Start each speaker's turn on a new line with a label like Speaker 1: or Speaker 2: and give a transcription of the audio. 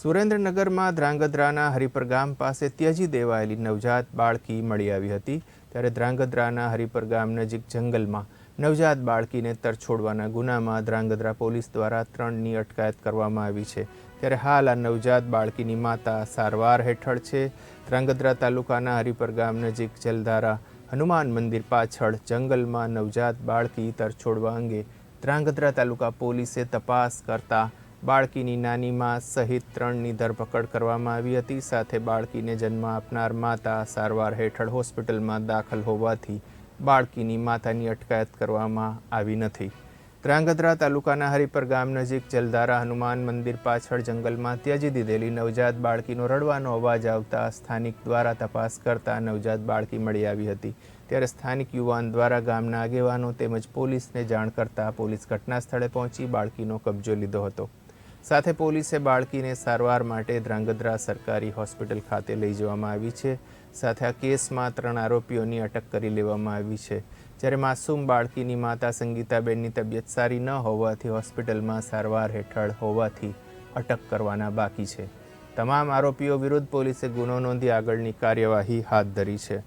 Speaker 1: સુરેન્દ્રનગરમાં ધ્રાંગધ્રાના હરિપર ગામ પાસે ત્યજી દેવાયેલી નવજાત બાળકી મળી આવી હતી. ત્યારે ધ્રાંગધ્રાના હરિપર ગામ નજીક જંગલમાં નવજાત બાળકીને તરછોડવાના ગુનામાં ધ્રાંગધ્રા પોલીસ દ્વારા ત્રણની અટકાયત કરવામાં આવી છે. ત્યારે હાલ આ નવજાત બાળકીની માતા સારવાર હેઠળ છે. ધ્રાંગધ્રા તાલુકાના હરિપર ગામ નજીક જલધારા હનુમાન મંદિર પાછળ જંગલમાં નવજાત બાળકી તરછોડવા અંગે ધ્રાંગધ્રા તાલુકા પોલીસે તપાસ કરતા બાળકીની નાની માં સહિત ત્રણની ધરપકડ કરવામાં આવી હતી. સાથે બાળકીને જન્મ આપનાર માતા સારવાર હેઠળ હોસ્પિટલમાં દાખલ હોવાથી બાળકીની માતાની અટકાયત કરવામાં આવી નથી. ધ્રાંગધ્રા તાલુકાના હરિપર ગામ નજીક જલધારા હનુમાન મંદિર પાછળ જંગલમાં ત્યજી દીધેલી નવજાત બાળકીનો રડવાનો અવાજ આવતા સ્થાનિક દ્વારા તપાસ કરતા નવજાત બાળકી મળી આવી હતી. ત્યારે સ્થાનિક યુવાન દ્વારા ગામના આગેવાનો તેમજ પોલીસને જાણ કરતા પોલીસ ઘટના સ્થળે પહોંચી બાળકીનો કબજો લીધો હતો. સાથે પોલીસે બાળકીને સારવાર માટે ધ્રાંગધ્રા સરકારી હોસ્પિટલ ખાતે લઈ જવામાં આવી છે. સાથે આ કેસમાં ત્રણ આરોપીઓની અટક કરી લેવામાં આવી છે. જ્યારે માસૂમ બાળકીની માતા સંગીતાબેનની તબિયત સારી ન હોવાથી હોસ્પિટલમાં સારવાર હેઠળ હોવાથી અટક કરવાના બાકી છે. તમામ આરોપીઓ વિરુદ્ધ પોલીસે ગુનો નોંધી આગળની કાર્યવાહી હાથ ધરી છે.